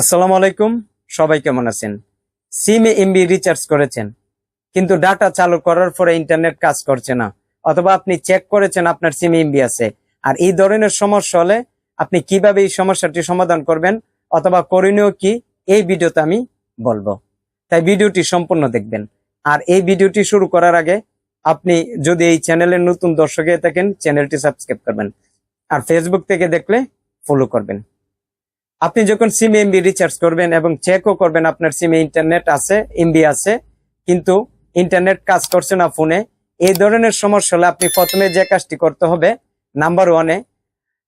আসসালামু আলাইকুম, সবাই কেমন আছেন? সিমে এমবি রিচার্জ করেছেন, কিন্তু ডাটা চালু করার পরে ইন্টারনেট কাজ করছে না, অথবা আপনি চেক করেছেন আপনার সিমে এমবি আছে, আর এই ধরনের সমস্যা হলে আপনি কীভাবে এই সমস্যাটি সমাধান করবেন, অথবা করণীয় কি, এই ভিডিওতে আমি বলব। তাই ভিডিওটি সম্পূর্ণ দেখবেন, আর এই ভিডিওটি শুরু করার আগে আপনি যদি এই চ্যানেলের নতুন দর্শক হয়ে থাকেন চ্যানেলটি সাবস্ক্রাইব করবেন, আর ফেসবুক থেকে দেখলে ফলো করবেন। আপনি যখন সিম এমবি রিচার্জ করবেন এবং চেকও করবেন আপনার সিমে ইন্টারনেট আছে এমবি আছে, কিন্তু ইন্টারনেট কাজ করছে না ফোনে এই ধরনের সমস্যা হলে আপনি প্রথমে যে কাজটি করতে হবে নাম্বার ওয়ানে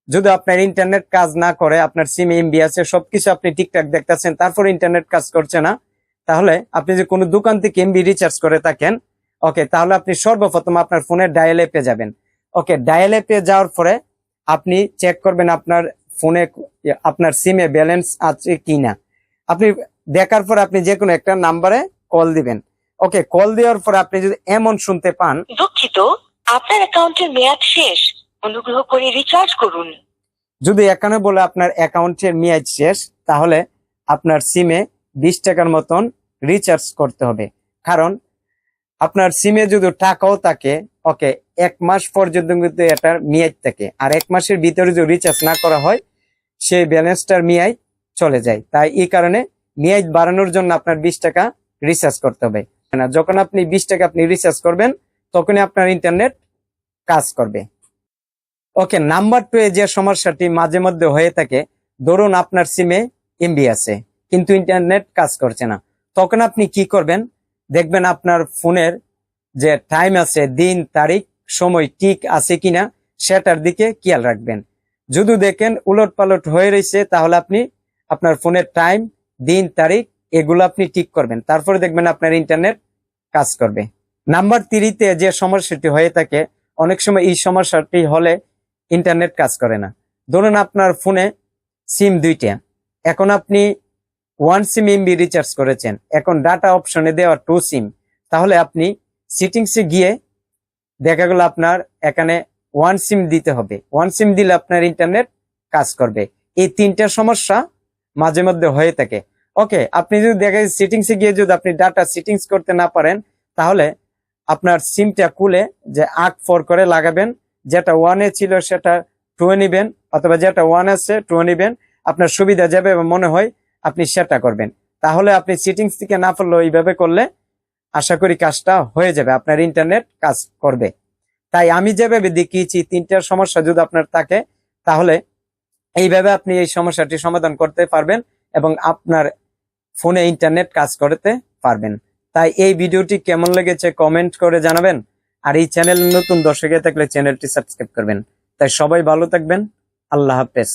যদি আপনার ইন্টারনেট কাজ না করে, আপনার সিমে এমবি আছে, সবকিছু আপনি ঠিকঠাক দেখতেছেন, তারপর ইন্টারনেট কাজ করছে না, তাহলে আপনি যে কোনো দোকান থেকে এমবি রিচার্জ করে থাকেন ওকে তাহলে আপনি সর্বপ্রথম আপনার ফোনের ডায়াল অ্যাপে যাবেন। ওকে ডায়াল অ্যাপে যাওয়ার পরে আপনি চেক করবেন আপনার ফোনে আপনার সিমে ব্যালেন্স আছে কিনা। আপনি দেখার পর আপনি যে কোনো একটা নাম্বারে কল দিবেন। ওকে কল দেওয়ার পর আপনি যদি এমন শুনতে পান। দুঃখিত আপনার অ্যাকাউন্টের মেয়াদ শেষ। অনুগ্রহ করে রিচার্জ করুন। যদি এখানে বলে আপনার অ্যাকাউন্টের মেয়াদ শেষ তাহলে আপনার সিমে বিশ টাকার মতন রিচার্জ করতে হবে। কারণ আপনার সিমে যদি টাকাও থাকে ওকে এক মাস পর্যন্ত কিন্তু এটার মেয়াদ থাকে। আর এক মাসের ভিতরে যদি রিচার্জ না করা হয় সেই ব্যালেন্সটার মেয়াদ চলে যায়। তাই এই কারণে মেয়াদ বাড়ানোর জন্য আপনার বিশ টাকা রিচার্জ করতে হবে। না, যখন আপনি বিশ টাকা আপনি রিচার্জ করবেন, তখনই আপনার ইন্টারনেট কাজ করবে। ওকে, নাম্বার টু যে সমস্যাটি মাঝে মধ্যে হয়ে থাকে, ধরুন আপনার সিমে এমবি আছে, কিন্তু ইন্টারনেট কাজ করছে না। তখন আপনি কি করবেন? দেখবেন আপনার ফোনের যে টাইম আছে, দিন, তারিখ, সময় ঠিক আছে কিনা, সেটার দিকে খেয়াল রাখবেন। যদি দেখেন উলট পালট হয়ে রয়েছে তাহলে আপনি আপনার ফোনের টাইম, দিন, তারিখ, এগুলো আপনি ঠিক করবেন। তারপরে দেখবেন আপনার ইন্টারনেট কাজ করবে। নাম্বার থ্রিতে যে সমস্যাটি হয়ে থাকে, অনেক সময় এই সমস্যাটি হলে ইন্টারনেট কাজ করে না। ধরুন আপনার ফোনে সিম দুইটা। এখন আপনি ওয়ান সিম এমবি রিচার্জ করেছেন। এখন ডাটা অপশনে দেওয়া টু সিম। তাহলে আপনি সিটিংসে গিয়ে দেখা গেল আপনার এখানে ওয়ান সিম দিতে হবে। ওয়ান সিম দিলে আপনার ইন্টারনেট কাজ করবে। এই তিনটা সমস্যা মাঝে মধ্যে হয়ে থাকে। ওকে আপনি যদি দেখেন সিটিংসে গিয়ে যদি আপনি ডাটা সিটিংস করতে না পারেন, তাহলে আপনার সিমটা খুলে যে আট ফোর করে লাগাবেন, যেটা ওয়ানে ছিল সেটা টু নিবেন, অথবা যেটা ওয়ান আছে টু নিবেন, আপনার সুবিধা যাবে মনে হয় আপনি সেটা করবেন। তাহলে আপনি সিটিংস থেকে না পারলেও এইভাবে করলে আশা করি কাজটা হয়ে যাবে, আপনার ইন্টারনেট কাজ করবে। তাই আমি যেভাবে দেখিয়েছি, তিনটার সমস্যা যদি আপনার থাকে, তাহলে এইভাবে আপনি এই সমস্যাটি সমাধান করতে পারবেন এবং আপনার ফোনে ইন্টারনেট কাজ করতে পারবেন। তাই এই ভিডিওটি কেমন লেগেছে কমেন্ট করে জানাবেন আর এই চ্যানেল নতুন দর্শকে থাকলে চ্যানেলটি সাবস্ক্রাইব করবেন। তাই সবাই ভালো থাকবেন। আল্লাহ হাফেজ।